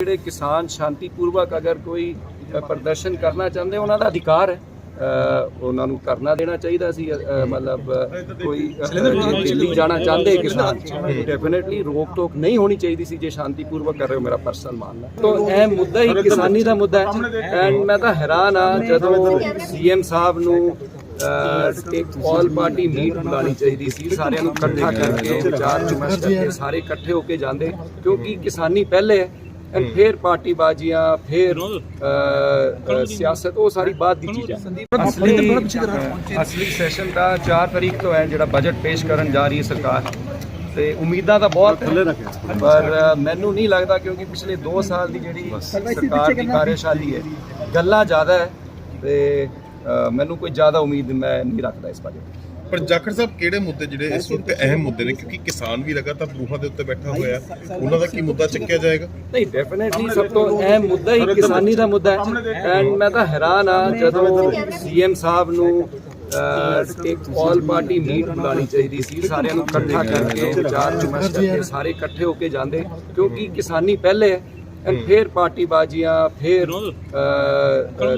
ਜਿਹੜੇ ਕਿਸਾਨ ਸ਼ਾਂਤੀਪੂਰਵਕ ਅਗਰ ਕੋਈ ਪ੍ਰਦਰਸ਼ਨ ਕਰਨਾ ਚਾਹੁੰਦੇ ਉਹਨਾਂ ਦਾ ਅਧਿਕਾਰ ਹੈ। ਉਹਨਾਂ ਨੂੰ ਕਰਨਾ ਦੇਣਾ ਚਾਹੀਦਾ ਸੀ ਮਤਲਬ ਕੋਈ ਦਿੱਲੀ ਜਾਣਾ ਚਾਹੁੰਦੇ ਕਿਸਾਨ ਡੈਫੀਨਿਟਲੀ ਰੋਕ ਟੋਕ ਨਹੀਂ ਹੋਣੀ ਚਾਹੀਦੀ ਸੀ ਜੇ ਸ਼ਾਂਤੀਪੂਰਵਕ ਕਰ ਰਹੇ ਹੋ ਮੇਰਾ ਪਰਸਨਲ ਮਾਨਣਾ ਤਾਂ ਇਹ ਮੁੱਦਾ ਹੀ ਕਿਸਾਨੀ ਦਾ ਮੁੱਦਾ ਹੈ। ਐਂਡ ਮੈਂ ਤਾਂ ਹੈਰਾਨ ਆ ਜਦੋਂ ਸੀਐਮ ਸਾਹਿਬ ਨੂੰ ਇੱਕ ਆਲ ਪਾਰਟੀ ਮੀਟ ਬੁਲਾਣੀ ਚਾਹੀਦੀ ਸੀ ਸਾਰਿਆਂ ਨੂੰ ਇਕੱਠਾ ਕਰਕੇ ਵਿਚਾਰ ਵਿਮਰਸ਼ ਕਰਕੇ ਸਾਰੇ ਇਕੱਠੇ ਹੋ ਕੇ ਜਾਂਦੇ। ਕਿਉਂਕਿ ਕਿਸਾਨੀ ਪਹਿਲੇ ਹੈ। ਫਿਰ ਪਾਰਟੀ ਬਾਜੀਆਂ ਫਿਰ ਸਿਆਸਤ ਉਹ ਸਾਰੀ ਬਾਅਦ ਦੀ ਚੀਜ਼ ਹੈ। ਅਸਲੀ ਅਸਲੀ ਸੈਸ਼ਨ ਦਾ 4 ਤਰੀਕ ਤੋਂ ਹੈ ਜਿਹੜਾ ਬਜਟ ਪੇਸ਼ ਕਰਨ ਜਾ ਰਹੀ ਹੈ ਸਰਕਾਰ। ਤੇ ਉਮੀਦਾਂ ਤਾਂ ਬਹੁਤ ਪਰ ਮੈਨੂੰ ਨਹੀਂ ਲੱਗਦਾ ਕਿਉਂਕਿ ਪਿਛਲੇ 2 ਸਾਲ ਦੀ ਜਿਹੜੀ ਸਰਕਾਰ ਦੀ ਕਾਰਜਸ਼ਾਲੀ ਹੈ ਗੱਲਾਂ ਜ਼ਿਆਦਾ ਹੈ ਤੇ ਮੈਨੂੰ ਕੋਈ ਜ਼ਿਆਦਾ ਉਮੀਦ ਮੈਂ ਨਹੀਂ ਰੱਖਦਾ ਇਸ ਬਾਰੇ। ਪਰ ਜਾਖੜ ਸਾਹਿਬ ਕਿਹੜੇ ਮੁੱਦੇ ਜਿਹੜੇ ਇਸ ਵਕਤ ਅਹਿਮ ਮੁੱਦੇ ਨੇ? ਕਿਉਂਕਿ ਕਿਸਾਨ ਵੀ ਲਗਾਤਾਰ ਬਰੂਹਾਂ ਦੇ ਉੱਤੇ ਬੈਠਾ ਹੋਇਆ। ਉਹਨਾਂ ਦਾ ਕੀ ਮੁੱਦਾ ਚੱਕਿਆ ਜਾਏਗਾ? ਨਹੀਂ ਡੈਫੀਨਿਟਲੀ ਸਭ ਤੋਂ ਅਹਿਮ ਮੁੱਦਾ ਹੀ ਕਿਸਾਨੀ ਦਾ ਮੁੱਦਾ ਹੈ। ਐਂਡ ਮੈਂ ਤਾਂ ਹੈਰਾਨ ਆ ਜਦੋਂ ਸੀਐਮ ਸਾਹਿਬ ਨੂੰ ਇੱਕ ਆਲ ਪਾਰਟੀ ਮੀਟ ਬੁਲਾਣੀ ਚਾਹੀਦੀ ਸੀ ਸਾਰਿਆਂ ਨੂੰ ਇਕੱਠਾ ਕਰਕੇ ਵਿਚਾਰ ਵਿਮਰਸ਼ ਕਰਕੇ ਸਾਰੇ ਇਕੱਠੇ ਹੋ ਕੇ ਜਾਂਦੇ। ਕਿਉਂਕਿ ਕਿਸਾਨੀ ਪਹਿਲੇ ਹੈ। ਫਿਰ ਪਾਰਟੀ ਬਾਜੀਆਂ ਫਿਰ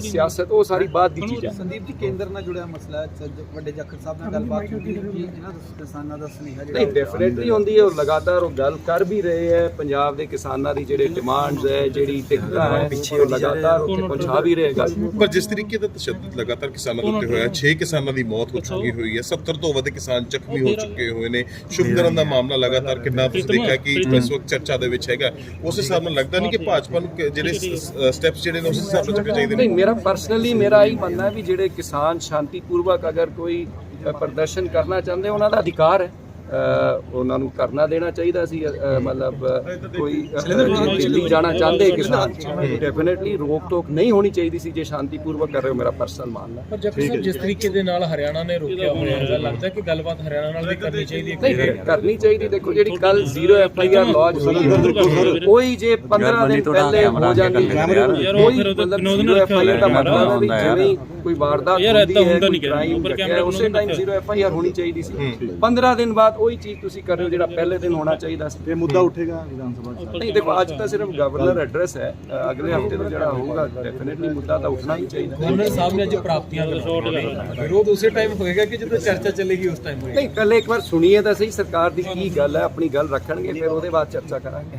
ਸਿਆਸਤ ਉਹ ਸਾਰੀ ਬਾਅਦ ਦੀ ਚੀਜ਼ ਹੈ ਸੰਦੀਪ ਜੀ ਕੇਂਦਰ ਨਾਲ ਜੁੜਿਆ ਮਸਲਾ ਵੱਡੇ ਜਾਖੜ ਸਾਹਿਬ ਨਾਲ ਗੱਲਬਾਤ ਹੁੰਦੀ ਹੈ ਕਿ ਇਹਨਾਂ ਦਾ ਕਿਸਾਨਾਂ ਦਾ ਸੁਨੇਹਾ ਨਹੀਂ ਡੈਫੀਨਿਟਲੀ ਹੁੰਦੀ ਹੈ ਉਹ ਲਗਾਤਾਰ ਉਹ ਗੱਲ ਕਰ ਵੀ ਰਹੇ ਹੈ। ਪੰਜਾਬ ਦੇ ਕਿਸਾਨਾਂ ਦੀ ਜਿਹੜੇ ਡਿਮਾਂਡਸ ਹੈ ਜਿਹੜੀ ਦਿੱਕਤਾਂ ਹੈ ਉਹ ਲਗਾਤਾਰ ਉੱਥੇ ਪਹੁੰਚਾ ਵੀ ਰਹੇ ਗੱਲ ਪਰ ਜਿਸ ਤਰੀਕੇ ਦਾ ਤਸ਼ੱਦਦ ਲਗਾਤਾਰ ਕਿਸਾਨਾਂ ਦੇ ਉੱਤੇ ਹੋਇਆ 6 ਕਿਸਾਨਾਂ ਦੀ ਮੌਤ ਹੋ ਚੁੱਕੀ ਹੋਈ ਹੈ। 70 ਤੋਂ ਵੱਧ ਕਿਸਾਨ ਜ਼ਖਮੀ ਹੋ ਚੁੱਕੇ ਹੋਏ ਨੇ। ਸ਼ੁਭਕਰਨ ਦਾ ਮਾਮਲਾ ਲਗਾਤਾਰ ਕਿੰਨਾ? ਤੁਸੀਂ ਦੇਖਿਆ ਕਿ ਇਸ ਵਕਤ ਚਰਚਾ ਦੇ ਵਿੱਚ ਹੈਗਾ। ਉਸ ਹਿਸਾਬ ਨਾਲ ਲੱਗਦਾ ਨਹੀਂ ਕਿ ਭਾਜਪਾ ਨੂੰ ਕਿ ਜਿਹੜੇ ਸਟੈਪਸ ਜਿਹੜੇ ਨੇ ਉਸ ਹਿਸਾਬ ਨਾਲ ਚੱਕਣੇ ਚਾਹੀਦੇ ਨੇ? ਨਹੀਂ ਮੇਰਾ ਪਰਸਨਲੀ ਮੇਰਾ ਇਹੀ ਮੰਨਣਾ ਹੈ ਵੀ ਜਿਹੜੇ ਕਿਸਾਨ ਸ਼ਾਂਤੀਪੂਰਵਕ ਅਗਰ ਕੋਈ ਅ, ਪ੍ਰਦਰਸ਼ਨ ਕਰਨਾ ਚਾਹੁੰਦੇ ਉਹਨਾਂ ਦਾ ਅਧਿਕਾਰ ਹੈ। ਉਹਨਾਂ ਨੂੰ ਕਰਨਾ ਦੇਣਾ ਚਾਹੀਦਾ ਸੀ ਮਤਲਬ ਕੋਈ ਦਿੱਲੀ ਜਾਣਾ ਚਾਹੁੰਦੇ ਕਿਸਾਨ ਡੈਫੀਨਿਟਲੀ ਰੋਕ ਟੋਕ ਨਹੀਂ ਹੋਣੀ ਚਾਹੀਦੀ ਸੀ ਜੇ ਸ਼ਾਂਤੀਪੂਰਵਕ ਕਰ ਰਹੇ ਹੋ ਮੇਰਾ ਪਰਸਨਲ ਮਾਨਣਾ ਪਰ ਜੱਫਰ ਸਾਹਿਬ ਜਿਸ ਤਰੀਕੇ ਦੇ ਨਾਲ ਹਰਿਆਣਾ ਨੇ ਰੋਕਿਆ ਹੋਇਆ ਹੈਗਾ ਲੱਗਦਾ ਕਿ ਗੱਲਬਾਤ ਹਰਿਆਣਾ ਨਾਲ ਵੀ ਕਰਨੀ ਚਾਹੀਦੀ ਹੈ? ਕਰਨੀ ਚਾਹੀਦੀ। ਦੇਖੋ ਜਿਹੜੀ ਕੱਲ zero F I R lodge ਹੋਈ ਕੋਈ ਜੇ 15 ਦਿਨ ਪਹਿਲੇ ਹੋ ਜਾਂਦੀ ਕੋਈ ਮਤਲਬ ਜ਼ੀਰੋ ਐਫ ਆਈ ਆਰ ਦਾ ਮਤਲਬ ਹੈ ਵੀ ਜਿਵੇਂ ਹੀ ਕੋਈ ਵਾਰਦਾਤ ਹੁੰਦੀ ਹੈ ਕੋਈ ਕ੍ਰਾਈਮ ਉੱਪਰ ਘਟਿਆ ਕੈਮਰਾ ਉਸੇ time zero F I R ਹੋਣੀ ਚਾਹੀਦੀ ਸੀ। 15 ਦਿਨ ਬਾਅਦ ਉਹੀ ਚੀਜ਼ ਤੁਸੀਂ ਕਰ ਰਹੇ ਹੋ ਜਿਹੜਾ ਪਹਿਲੇ ਦਿਨ ਹੋਣਾ ਚਾਹੀਦਾ ਸੀ। ਇਹ ਮੁੱਦਾ ਉੱਠੇਗਾ ਵਿਧਾਨ ਸਭਾ ਚ। ਨਹੀਂ ਦੇਖੋ ਅੱਜ ਤਾਂ ਸਿਰਫ ਗਵਰਨਰ ਐਡਰੈਸ ਹੈ। ਅਗਲੇ ਹਫ਼ਤੇ ਤੋਂ ਜਿਹੜਾ ਹੋਊਗਾ ਡੈਫੀਨਿਟਲੀ ਮੁੱਦਾ ਤਾਂ ਉੱਠਣਾ ਹੀ ਚਾਹੀਦਾ। ਗਵਰਨਰ ਸਾਹਿਬ ਨੇ ਅੱਜ ਪ੍ਰਾਪਤੀਆਂ ਦਾ ਵਿਰੋਧ ਉਸੇ ਟਾਈਮ ਹੋਏਗਾ ਕਿ ਜਦੋਂ ਚਰਚਾ ਚੱਲੇਗੀ ਉਸ ਟਾਈਮ ਹੋਏਗਾ। ਨਹੀਂ ਪਹਿਲੇ ਇੱਕ ਵਾਰ ਸੁਣੀਏ ਤਾਂ ਸਹੀ ਸਰਕਾਰ ਦੀ ਕੀ ਗੱਲ ਹੈ ਆਪਣੀ ਗੱਲ ਰੱਖਣਗੇ ਫਿਰ ਉਹਦੇ ਬਾਅਦ ਚਰਚਾ ਕਰਾਂਗੇ।